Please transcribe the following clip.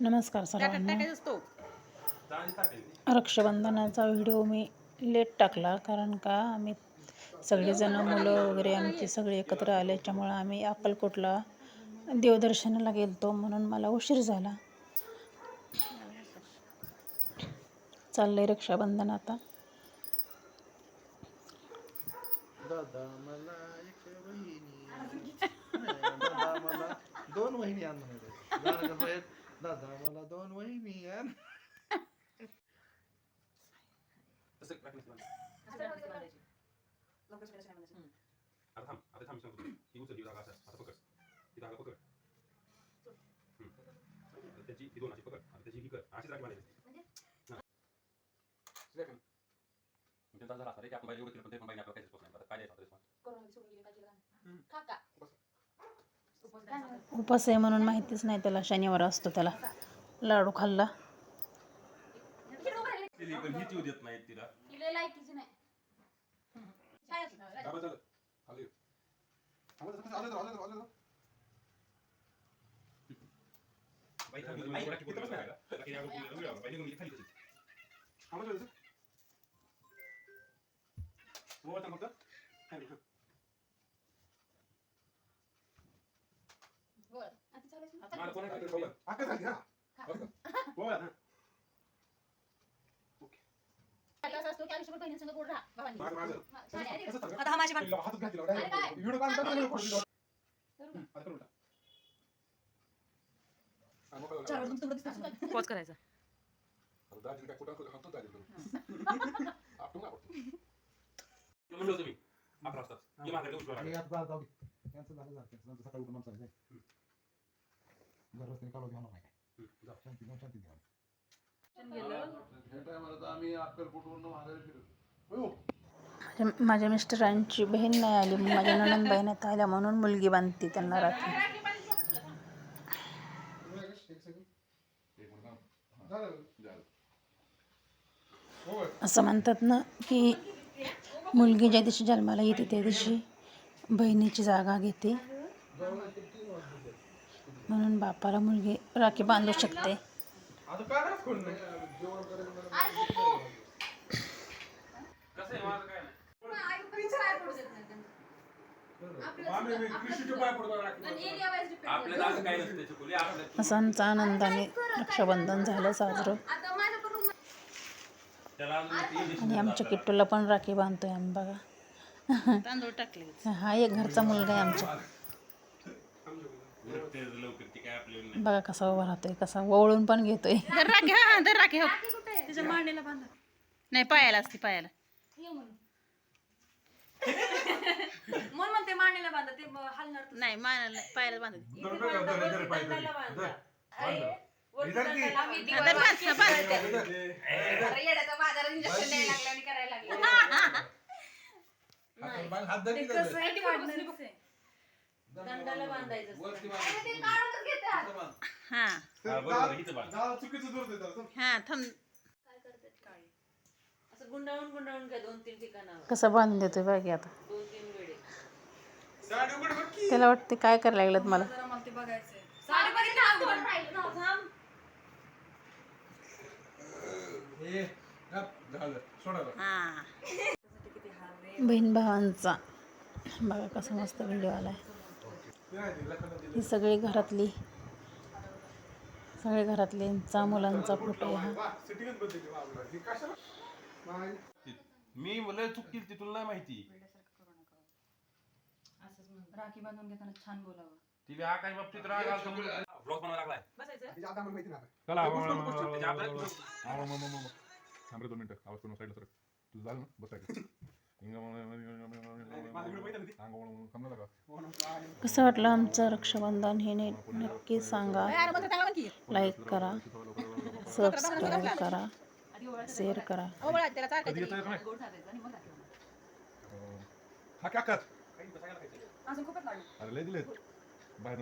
नमस्कार सर्वांना असतो. रक्षाबंधनाचा व्हिडिओ मी लेट टाकला कारण का आम्ही सगळेजणं मुलं वगैरे आमची सगळे एकत्र आल्याच्यामुळं आम्ही अक्कलकोटला देवदर्शनाला गेलतो म्हणून मला उशीर झाला. चाललंय रक्षाबंधन आता. दोन दादा मला दोन वहिनी करायची. आता थांब आता थांब सांगतो ती उचल ती धागा असा आता पकड ती धागा पकड हम्म. त्याची ती दोन अशी पकड आता त्याची ही कर अशीच राखी बांधायची हा. जरा असा रे की आपण बाहेर एवढं केलं पण ते पण बाईने आपल्याला काहीच response नाही. आता काय द्यायचं आता response? उपास आहे म्हणून माहितीच नाही त्याला शनिवार असतो त्याला. लाडू खाल्ला तिला पण हीच येऊ देत नाहीत तिला दाबा चालत. खाली. थांबा जरा, आलं जरा, आलं जरा, आलं जरा. बाई थांब, बाई राखी पुढे बसणार का? राखी या गोष्टीला उडी लावा. बाई निघून गेली खाली कशी. थांबा जरा, जरा. वर थांब फक्त. खाली, हा. मला कोण आहे का? बघा. आका झाली, हा. बघा. वर, हा. माग, माग. कसं थांब? आता हा माझी तिला हातात direct. व्हिडिओ काढून आता करून टाक. हा, मोकळं. पोच करायचा आता दाजीला काय कुठं दाजीला. आपटून आपटून. म्हणलं होतं मी, अकरा वाजता. ये माघारी उठवा आणि लागला. आता जाऊ दे. त्यांचं झालं झालं. त्यांचं नंतर सकाळी उठून माणसं जायचं. घर रस्त्याने काढून घेणार नाही. जा. शांती घेऊन शांती आम्ही अक्कलकोटवरून फिरत. हो. माझ्या- माझ्या मिस्टरांची बहीण नाही आली माझ्या नणंद बहिणीत आल्या म्हणून मुलगी बांधते त्यांना राखी एक second. एक मिनिट थांब. झालं. झालं. होय. असं म्हणतात ना की मुलगी ज्या दिवशी जन्माला येते त्या दिवशी बहिणीची जागा घेते म्हणून बापाला मुलगी राखी बांधू शकते. असं असं आमचं आनंदाने रक्षाबंधन झालं साजरं. आणि आमच्या किट्टूला पण राखी बांधतोय आम्ही बघा. तांदूळ टाकले हा एक घरचा मुलगा आहे आमच्या. लवकर ती काय आपल्याला नाही. बघा कसा उभा राहतोय कसा वळून पण घेतोय. राखी हा दर राखी हो. तिच्या मांडीला बांधा. नाही पायाला असते पायाला. म्हणून. म्हणते मांडीला बांधा ते ब- हलणार तू. नाही पायाला बांधा. इधर की? हा, बांध, बांध. हात धर की धर. आहे काढणारच आहे. दंडाला बांधायचं असतं. वरती अरे, ते काढूनच घेतात. बांध. हा हा, बरोबर, हिचं बांध. जा, चुकीचं दूर देतात. हा थांब काय करतात काळी? असं गुंडाळून गुंडाळून काय दोन तीन ठिकाणावर कसा बांधून देतोय बघा आता दोन तीन वेळे साडी उघड बघ की. त्याला वाटते काय करायला लागलं मला जरा मला ते बघायचंय साडी बघितली ना आपण? थांब. ए, गप, झालं. सोडा बरं. हा त्यासाठी किती हाल रे. बहीण भावांचा बघा कसा मस्त व्हिडिओ आलाय ही सगळी घरातली सगळे घरातल्यांचा मुलांचा फोटो आहे हा. मी मला चूक केली ती तुला नाही माहिती? राखी बांधून घेताना छान बोलावं. तिला आकाश बाबतीत राग आला ब्लॉग लागलाय. थांब रे दोन मिनिटं आवाज करून साईडला सर. तुझं झालं ना? बस कसं वाटलं आमचं रक्षाबंधन? हे नीट नक्की सांगा. लाईक करा. सबस्क्राईब करा. शेअर करा. अरे लय दिलेत बाहेर